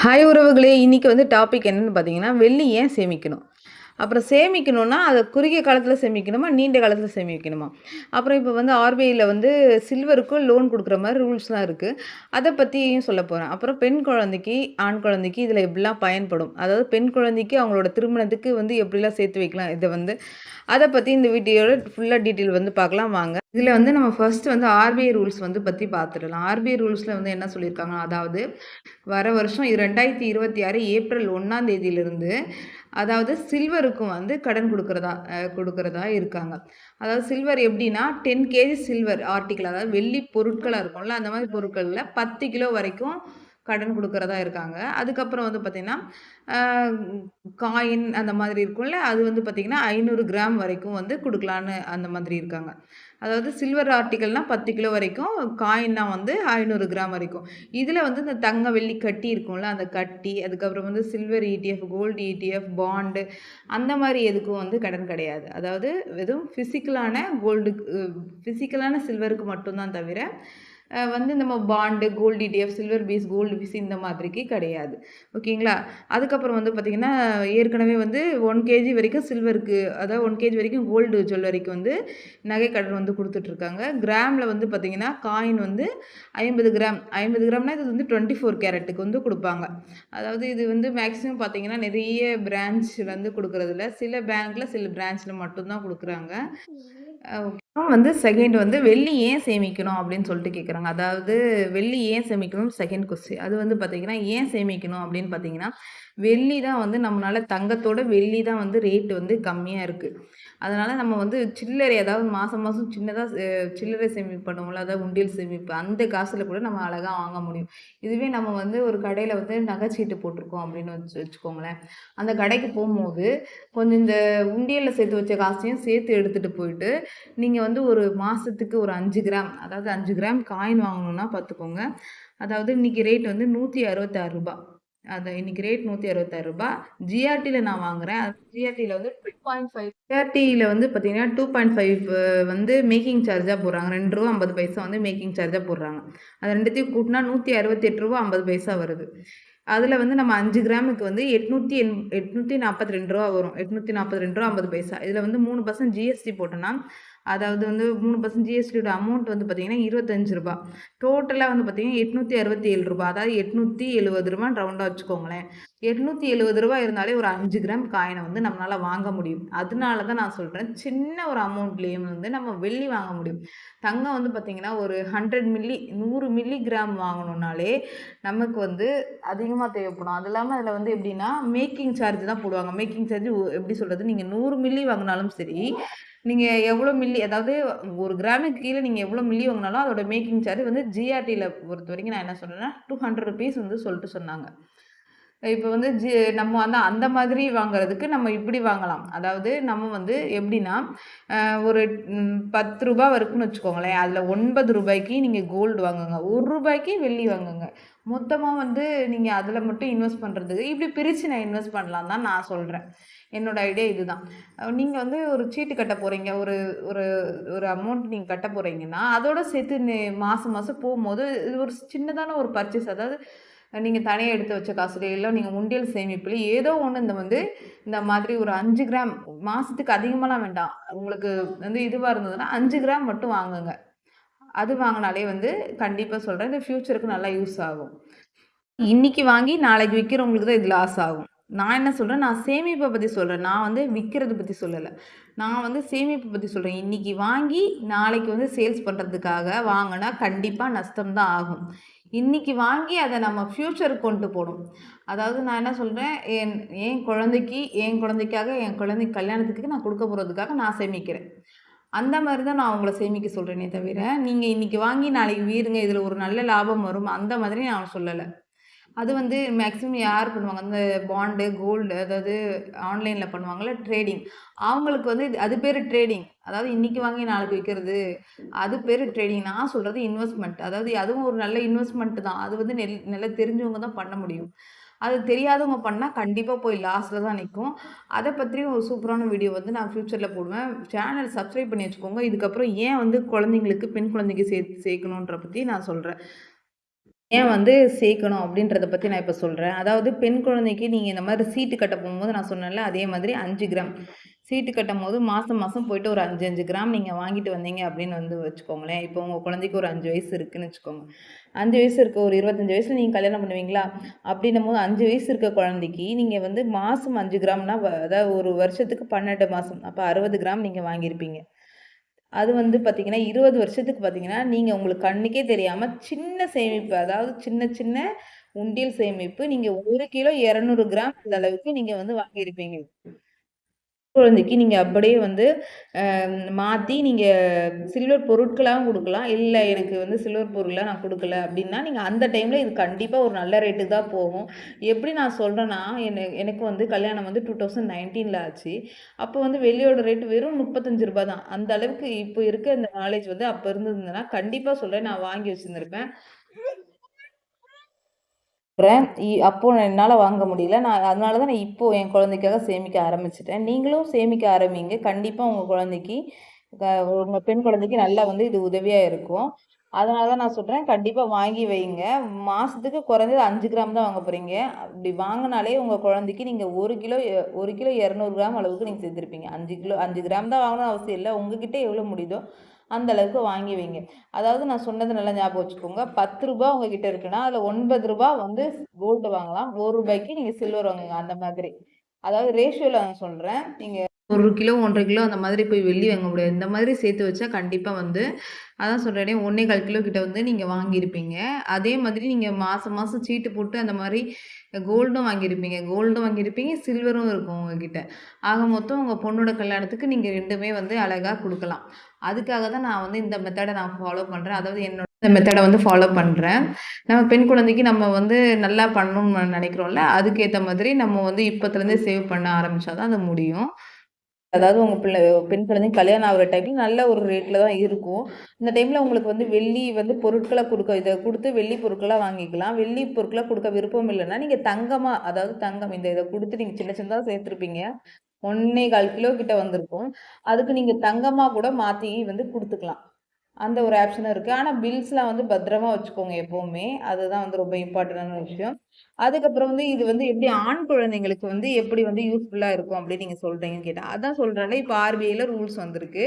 Hi உறவுகளே இன்னைக்கு வந்து டாபிக் என்னென்னு பார்த்தீங்கன்னா வெள்ளி ஏன் சேமிக்கணும். அப்புறம் சேமிக்கணும்னா அதை குறுகிய காலத்தில் சேமிக்கணுமா நீண்ட காலத்தில் சேமிக்கணுமா? அப்புறம் இப்போ வந்து ஆர்பிஐயில் வந்து சில்வருக்கும் லோன் கொடுக்குற மாதிரி ரூல்ஸ்லாம் இருக்குது அதை பற்றியும் சொல்ல போகிறேன் அப்புறம் பெண் குழந்தைக்கு ஆண் குழந்தைக்கு இதில் எப்படிலாம் பயன்படும்? அதாவது பெண் குழந்தைக்கு அவங்களோட திருமணத்துக்கு வந்து எப்படிலாம் சேர்த்து வைக்கலாம்? இதை வந்து அதை பற்றி இந்த வீடியோட ஃபுல்லாக டீட்டெயில் வந்து பார்க்கலாம். வாங்க. இதில் வந்து நம்ம ஃபர்ஸ்ட் வந்து ஆர்பிஐ ரூல்ஸ் வந்து பற்றி பார்த்துடலாம் ஆர்பிஐ ரூல்ஸில் வந்து என்ன சொல்லியிருக்காங்க அதாவது வர வருஷம் இது ரெண்டாயிரத்தி இருபத்தி ஆறு ஏப்ரல் ஒன்றாம் தேதியிலிருந்து அதாவது சில்வருக்கும் வந்து கடன் கொடுக்குறதா கொடுக்குறதா இருக்காங்க. அதாவது சில்வர் எப்படின்னா டென் கேஜி சில்வர் ஆர்டிக்கல் அதாவது வெள்ளி பொருட்களாக இருக்கும்ல அந்த மாதிரி பொருட்களில் பத்து கிலோ வரைக்கும் கடன் கொடுக்குறதா இருக்காங்க. அதுக்கப்புறம் வந்து பார்த்திங்கன்னா காயின் அந்த மாதிரி இருக்கும்ல அது வந்து பார்த்திங்கன்னா ஐநூறு கிராம் வரைக்கும் வந்து கொடுக்கலான்னு அந்த மாதிரி இருக்காங்க. அதாவது சில்வர் ஆர்டிக்கல்னால் பத்து கிலோ வரைக்கும் காயின்னா வந்து ஐநூறு கிராம் வரைக்கும். இதில் வந்து இந்த தங்க வெள்ளி கட்டி இருக்கும்ல அந்த கட்டி அதுக்கப்புறம் வந்து silver ETF gold ETF bond அந்த மாதிரி எதுக்கும் வந்து கடன் கிடையாது. அதாவது வெறும் ஃபிசிக்கலான கோல்டு ஃபிசிக்கலான சில்வருக்கு மட்டும்தான் தவிர வந்து நம்ம bond gold ETF silver BeES gold BeES இந்த மாதிரிக்கு கிடையாது. ஓகேங்களா அதுக்கப்புறம் வந்து பார்த்திங்கன்னா ஏற்கனவே வந்து ஒன் கேஜி வரைக்கும் சில்வருக்கு அதாவது ஒன் கேஜி வரைக்கும் கோல்டு ஜுவல்லரிக்கு வந்து நகை கடன் வந்து கொடுத்துட்ருக்காங்க. கிராமில் வந்து பார்த்திங்கன்னா காயின் வந்து ஐம்பது கிராம். ஐம்பது கிராம்னா இது வந்து டுவெண்ட்டி ஃபோர் கேரட்டுக்கு வந்து கொடுப்பாங்க. அதாவது இது வந்து மேக்ஸிமம் பார்த்தீங்கன்னா நிறைய பிரான்ச் வந்து கொடுக்குறதில்ல. சில பேங்க்கில் சில பிரான்ச்சில் மட்டும்தான் கொடுக்குறாங்க. அப்புறம் வந்து செகண்ட் வந்து வெள்ளி ஏன் சேமிக்கணும் அப்படின்னு சொல்லிட்டு கேட்குறாங்க அதாவது வெள்ளி ஏன் சேமிக்கணும் செகண்ட் கொஸ்டின் அது வந்து பார்த்தீங்கன்னா ஏன் சேமிக்கணும் அப்படின்னு பார்த்தீங்கன்னா வெள்ளி தான் வந்து நம்மளால் தங்கத்தோட வெள்ளி தான் வந்து ரேட் வந்து கம்மியாக இருக்குது அதனால் நம்ம வந்து சில்லறை அதாவது மாதம் மாதம் சின்னதாக சில்லறை சேமிப்பு பண்ணுவோம்ல அதாவது உண்டியல் சேமிப்பு அந்த காசில் கூட நம்ம அழகாக வாங்க முடியும். இதுவே நம்ம வந்து ஒரு கடையில் வந்து நகைச்சீட்டு போட்டிருக்கோம் அப்படின்னு வச்சு வச்சுக்கோங்களேன். அந்த கடைக்கு போகும்போது கொஞ்சம் இந்த உண்டியலில் சேர்த்து வச்ச காசையும் சேர்த்து எடுத்துகிட்டு போயிட்டு நீங்கள் வந்து ஒரு மாதத்துக்கு ஒரு அஞ்சு கிராம் அதாவது அஞ்சு கிராம் காயின் வாங்கணுன்னா பார்த்துக்கோங்க அதாவது இன்றைக்கி ரேட் வந்து நூற்றி அறுபத்தாறு ரூபாய் அது இன்னைக்கு ரேட் நூற்றி அறுபத்தாறு ரூபாய் ஜிஆர்டியில் நான் வாங்குறேன். ஜிஆர்டியில் வந்து டூ பாயிண்ட் ஃபைவ் ஜிஆர்டியில் வந்து பார்த்தீங்கன்னா டூ பாயிண்ட் ஃபைவ் வந்து மேக்கிங் சார்ஜாக போடுறாங்க. ரெண்டு ரூபா ஐம்பது பைசா வந்து மேக்கிங் சார்ஜாக போடுறாங்க. அது ரெண்டுத்தையும் கூட்டினா நூற்றி அறுபத்தெட்டு ரூபா ஐம்பது பைசா வருது. அதில் வந்து நம்ம அஞ்சு கிராமுக்கு வந்து எட்நூற்றி எண் எட்நூற்றி நாற்பத்தி ரெண்டு ரூபா வரும். எட்நூற்றி நாற்பத்தி ரெண்டு ரூபா ஐம்பது பைசா. இதில் வந்து மூணு பர்சன்ட் ஜிஎஸ்டி போட்டோன்னா அதாவது வந்து மூணு பர்சன்ட் ஜிஎஸ்டியோட அமௌண்ட் வந்து பார்த்திங்கன்னா இருபத்தஞ்சு ரூபா. டோட்டலாக வந்து பார்த்திங்கன்னா எட்நூற்றி அறுபத்தி ஏழு ரூபா. அதாவது எட்நூற்றி எழுபது ரூபான்னு ரவுண்டாக வச்சுக்கோங்களேன். எட்நூற்றி எழுபது ரூபா இருந்தாலே ஒரு அஞ்சு கிராம் காயினை வந்து நம்மளால் வாங்க முடியும். அதனால தான் நான் சொல்கிறேன் சின்ன ஒரு அமௌண்ட்லேயும் வந்து நம்ம வெள்ளி வாங்க முடியும். தங்கம் வந்து பார்த்திங்கன்னா ஒரு ஹண்ட்ரட் மில்லி நூறு மில்லி கிராம் வாங்கணுன்னாலே நமக்கு வந்து அதிகமாக தேவைப்படும். அது இல்லாமல் அதில் வந்து எப்படின்னா மேக்கிங் சார்ஜ் தான் போடுவாங்க. மேக்கிங் சார்ஜ் எப்படி சொல்கிறது நீங்கள் நூறு மில்லி வாங்கினாலும் சரி நீங்கள் எவ்வளோ மில்லி அதாவது ஒரு கிராமுக்கு கீழே நீங்கள் எவ்வளோ மில்லி வாங்கினாலும் அதோட மேக்கிங் சார்ஜ் வந்து ஜிஆர்டியில் பொறுத்த வரைக்கும் நான் என்ன சொல்கிறேன்னா டூ ஹண்ட்ரட் ருபீஸ் வந்து சொல்லிட்டு சொன்னாங்க. இப்போ வந்து ஜி நம்ம வந்து அந்த மாதிரி வாங்குறதுக்கு நம்ம இப்படி வாங்கலாம். அதாவது நம்ம வந்து எப்படின்னா ஒரு பத்து ரூபா வரைக்கும்னு வச்சுக்கோங்களேன். அதில் ஒன்பது ரூபாய்க்கு நீங்கள் கோல்டு வாங்குங்க. ஒரு ரூபாய்க்கு வெள்ளி வாங்குங்க. மொத்தமாக வந்து நீங்கள் அதில் மட்டும் இன்வெஸ்ட் பண்ணுறதுக்கு இப்படி பிரித்து நான் இன்வெஸ்ட் பண்ணலாம் தான் நான் சொல்கிறேன் என்னோடய ஐடியா இதுதான். நீங்கள் வந்து ஒரு சீட்டு கட்ட போகிறீங்க ஒரு ஒரு ஒரு அமௌண்ட் நீங்கள் கட்ட போகிறீங்கன்னா அதோட சேர்த்து மாதம் மாதம் போகும்போது இது ஒரு சின்னதான ஒரு பர்ச்சேஸ் அதாவது நீங்கள் தனியாக எடுத்து வச்ச காசுலேயே இல்லை நீங்கள் உண்டியல் சேமிப்பில் ஏதோ ஒன்று இந்த வந்து இந்த மாதிரி ஒரு அஞ்சு கிராம் மாதத்துக்கு அதிகமாகலாம் வேண்டாம். உங்களுக்கு வந்து இதுவாக இருந்ததுன்னா அஞ்சு கிராம் மட்டும் வாங்குங்க. அது வாங்கினாலே வந்து கண்டிப்பாக சொல்கிறேன் இந்த ஃப்யூச்சருக்கு நல்லா யூஸ் ஆகும். இன்றைக்கி வாங்கி நாளைக்கு விற்கிறவங்களுக்கு தான் இது லாஸ் ஆகும். நான் என்ன சொல்கிறேன் நான் சேமிப்பை பற்றி சொல்கிறேன் நான் வந்து விற்கிறது பற்றி சொல்லலை. நான் வந்து சேமிப்பை பற்றி சொல்கிறேன் இன்றைக்கி வாங்கி நாளைக்கு வந்து சேல்ஸ் பண்ணுறதுக்காக வாங்கினா கண்டிப்பாக நஷ்டம் தான் ஆகும். இன்றைக்கி வாங்கி அதை நம்ம ஃப்யூச்சருக்கு கொண்டு போகணும். அதாவது நான் என்ன சொல்கிறேன் என் என் குழந்தைக்கு என் குழந்தைக்காக என் குழந்தை கல்யாணத்துக்கு நான் கொடுக்க போகிறதுக்காக நான் சேமிக்கிறேன். அந்த மாதிரி தான் நான் உங்களை சேமிக்க சொல்கிறேனே தவிர நீங்கள் இன்றைக்கி வாங்கி நாளைக்கு வீருங்க இதில் ஒரு நல்ல லாபம் வரும் அந்த மாதிரி நான் சொல்லலை. அது வந்து மேக்ஸிமம் யார் பண்ணுவாங்க? அந்த பாண்டு கோல்டு அதாவது ஆன்லைனில் பண்ணுவாங்கள்ல ட்ரேடிங் அவங்களுக்கு வந்து இது- அது பேர் ட்ரேடிங் அதாவது இன்றைக்கி வாங்கி நாளைக்கு விற்கிறது அது பேர் ட்ரேடிங் நான் சொல்கிறது இன்வெஸ்ட்மெண்ட் அதாவது அதுவும் ஒரு நல்ல இன்வெஸ்ட்மெண்ட் தான். அது வந்து நெல் நல்லா தெரிஞ்சவங்க தான் பண்ண முடியும். அது தெரியாதவங்க பண்ணால் கண்டிப்பாக போய் லாஸ்ட்டில் தான் நிற்கும் அதை பற்றியும் ஒரு சூப்பரான வீடியோ வந்து நான் ஃப்யூச்சரில் போடுவேன். சேனல் சப்ஸ்கிரைப் பண்ணி வச்சுக்கோங்க. இதுக்கப்புறம் ஏன் வந்து குழந்தைங்களுக்கு பெண் குழந்தைக்கு சே சேர்க்கணுன்ற பற்றி நான் சொல்கிறேன் ஏன் வந்து சேர்க்கணும் அப்படின்றத பற்றி நான் இப்போ சொல்கிறேன் அதாவது பெண் குழந்தைக்கு நீங்கள் இந்த மாதிரி சீட்டு கட்ட போகும்போது நான் சொன்னேன்ல அதே மாதிரி அஞ்சு கிராம். சீட்டு கட்டும் போது மாதம் மாதம் போயிட்டு ஒரு அஞ்சு அஞ்சு கிராம் நீங்கள் வாங்கிட்டு வந்தீங்க அப்படின்னு வந்து வச்சுக்கோங்களேன். இப்போ உங்கள் குழந்தைக்கு ஒரு அஞ்சு வயசு இருக்குதுன்னு வச்சுக்கோங்க. அஞ்சு வயசு இருக்க ஒரு இருபத்தஞ்சி வயசில் நீங்கள் கல்யாணம் பண்ணுவீங்களா? அப்படின்னும் போது அஞ்சு வயசு இருக்க குழந்தைக்கு நீங்கள் வந்து மாதம் அஞ்சு கிராம்னா அதாவது ஒரு வருஷத்துக்கு பன்னெண்டு மாதம் அப்போ அறுபது கிராம் நீங்கள் வாங்கியிருப்பீங்க. அது வந்து பார்த்திங்கன்னா இருபது வருஷத்துக்கு பார்த்திங்கன்னா நீங்கள் உங்களுக்கு கண்ணுக்கே தெரியாமல் சின்ன சேமிப்பு அதாவது சின்ன சின்ன உண்டியல் சேமிப்பு நீங்கள் ஒரு கிலோ இரநூறு கிராம் அந்த அளவுக்கு நீங்கள் வந்து வாங்கியிருப்பீங்க. குழந்தைக்கு நீங்கள் அப்படியே வந்து மாற்றி நீங்கள் சில்வர் பொருட்களாகவும் கொடுக்கலாம். இல்லை எனக்கு வந்து சில்வர் பொருளாக நான் கொடுக்கல அப்படின்னா நீங்கள் அந்த டைமில் இது கண்டிப்பாக ஒரு நல்ல ரேட்டுக்கு தான் போகும். எப்படி நான் சொல்கிறேன்னா எனக்கு எனக்கு வந்து கல்யாணம் வந்து டூ தௌசண்ட் நைன்டீனில் ஆச்சு. அப்போ வந்து வெளியோட ரேட் வெறும் முப்பத்தஞ்சு ரூபாய் தான். அந்த அளவுக்கு இப்போ இருக்க இந்த நாலேஜ் வந்து அப்போ இருந்ததுன்னா கண்டிப்பாக சொல்கிறேன் நான் வாங்கி வச்சுருந்துருப்பேன். அப்போ என்னால் வாங்க முடியல. நான் அதனால தான் நான் இப்போது என் குழந்தைக்காக சேமிக்க ஆரம்பிச்சிட்டேன். நீங்களும் சேமிக்க ஆரம்பிங்க. கண்டிப்பாக உங்கள் குழந்தைக்கு உங்கள் பெண் குழந்தைக்கு நல்லா வந்து இது உதவியாக இருக்கும். அதனால தான் நான் சொல்கிறேன் கண்டிப்பாக வாங்கி வைங்க. மாதத்துக்கு குறைஞ்சது அஞ்சு கிராம் தான் வாங்க போகிறீங்க அப்படி வாங்கினாலே உங்கள் குழந்தைக்கு நீங்கள் ஒரு கிலோ ஒரு கிலோ இரநூறு கிராம் அளவுக்கு நீங்கள் சேர்த்துருப்பீங்க. அஞ்சு கிலோ அஞ்சு கிராம் தான் வாங்கணும்னு அவசியம் இல்லை. உங்ககிட்ட எவ்வளோ முடியுதோ அந்த அளவுக்கு வாங்கி வைங்க. அதாவது நான் சொன்னது நல்லா ஞாபகம் வச்சுக்கோங்க. பத்து ரூபா உங்ககிட்ட இருக்குன்னா அதில் ஒன்பது ரூபா வந்து கோல்டு வாங்கலாம். ஒரு ரூபாய்க்கு நீங்கள் சில்வர் வாங்குங்க. அந்த மாதிரி. அதாவது ரேஷியோவில் நான் சொல்கிறேன் நீங்கள் ஒரு கிலோ ஒன்றரை கிலோ அந்த மாதிரி போய் வெள்ளி வாங்க முடியாது. இந்த மாதிரி சேர்த்து வச்சா கண்டிப்பாக வந்து அதான் சொல்கிறேனே ஒன்றே கால் கிலோ கிட்ட வந்து நீங்கள் வாங்கியிருப்பீங்க. அதே மாதிரி நீங்கள் மாதம் மாதம் சீட்டு போட்டு அந்த மாதிரி கோல்டும் வாங்கியிருப்பீங்க. கோல்டும் வாங்கியிருப்பீங்க சில்வரும் இருக்கும் உங்ககிட்ட. ஆக மொத்தம் உங்கள் பொண்ணோட கல்யாணத்துக்கு நீங்கள் ரெண்டுமே வந்து அழகாக கொடுக்கலாம். அதுக்காக தான் நான் வந்து இந்த மெத்தடை நான் ஃபாலோ பண்ணுறேன் அதாவது என்னோட இந்த மெத்தடை வந்து ஃபாலோ பண்ணுறேன் நம்ம பெண் குழந்தைக்கு நம்ம வந்து நல்லா பண்ணணும்னு நினைக்கிறோம்ல அதுக்கேற்ற மாதிரி நம்ம வந்து இப்போத்துலேருந்தே சேவ் பண்ண ஆரம்பித்தா தான் அது முடியும். அதாவது உங்கள் பிள்ளை பெண் குழந்தை கல்யாணம் ஆகிற டைமில் நல்ல ஒரு ரேட்டில் தான் இருக்கும். இந்த டைமில் உங்களுக்கு வந்து வெள்ளி வந்து பொருட்களை கொடுக்க இதை கொடுத்து வெள்ளி பொருட்களாக வாங்கிக்கலாம். வெள்ளி பொருட்களை கொடுக்க விருப்பம் இல்லைன்னா நீங்கள் தங்கமாக அதாவது தங்கம் இந்த இதை கொடுத்து நீங்கள் சின்ன சின்னதாக சேர்த்துருப்பீங்க. ஒன்னே கால் கிலோ கிட்ட வந்திருக்கும். அதுக்கு நீங்கள் தங்கமாக கூட மாற்றி வந்து கொடுத்துக்கலாம். அந்த ஒரு ஆப்ஷனும் இருக்குது ஆனால் பில்ஸ்லாம் வந்து பத்திரமா வச்சுக்கோங்க எப்போவுமே. அதுதான் வந்து ரொம்ப இம்பார்ட்டண்டான விஷயம். அதுக்கப்புறம் வந்து இது வந்து எப்படி ஆண் குழந்தைங்களுக்கு வந்து எப்படி வந்து யூஸ்ஃபுல்லாக இருக்கும் அப்படின்னு நீங்கள் சொல்கிறீங்கன்னு கேட்டால் அதான் சொல்கிறேன்ல இப்போ ஆர்பிஐயில் ரூல்ஸ் வந்திருக்கு.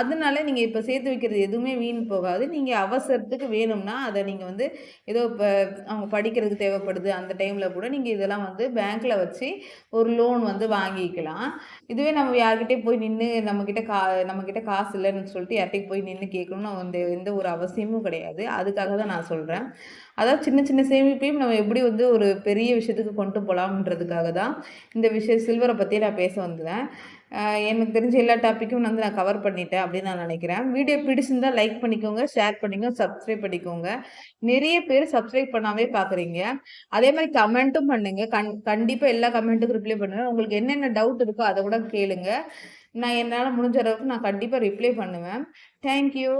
அதனால நீங்கள் இப்போ சேர்த்து வைக்கிறது எதுவுமே வீண் போகாது. நீங்கள் அவசரத்துக்கு வேணும்னா அதை நீங்கள் வந்து ஏதோ இப்போ அவங்க படிக்கிறதுக்கு தேவைப்படுது அந்த டைமில் கூட நீங்கள் இதெல்லாம் வந்து பேங்க்கில் வச்சு ஒரு லோன் வந்து வாங்கிக்கலாம். இதுவே நம்ம யார்கிட்டே போய் நின்று நம்மக்கிட்ட கா நம்மக்கிட்ட காசு இல்லைன்னு சொல்லிட்டு யார்கிட்டையும் போய் நின்று கேட்கணும்னு வந்து எந்த ஒரு அவசியமும் கிடையாது. அதுக்காக தான் நான் சொல்கிறேன் அதாவது சின்ன சின்ன சேமிப்பையும் நம்ம எப்படி வந்து ஒரு பெரிய விஷயத்துக்கு கொண்டு போகலாம்ன்றதுக்காக தான் இந்த விஷயம் சில்வரை பற்றி நான் பேச வந்தேன். எனக்கு தெரிஞ்ச எல்லா டாப்பிக்கும் வந்து நான் கவர் பண்ணிட்டேன் அப்படின்னு நான் நினைக்கிறேன். வீடியோ பிடிச்சிருந்தால் லைக் பண்ணிக்கோங்க ஷேர் பண்ணிக்கோங்க சப்ஸ்கிரைப் பண்ணிக்கோங்க. நிறைய பேர் சப்ஸ்கிரைப் பண்ணாமே பார்க்குறீங்க அதே மாதிரி கமெண்ட்டும் பண்ணுங்கள் கண் கண்டிப்பாக எல்லா கமெண்ட்டுக்கும் ரிப்ளை பண்ணுவேன் உங்களுக்கு என்னென்ன டவுட் இருக்கோ அதை கூட கேளுங்க. நான் என்னால் முடிஞ்ச அளவுக்கு நான் கண்டிப்பாக ரிப்ளை பண்ணுவேன். தேங்க்யூ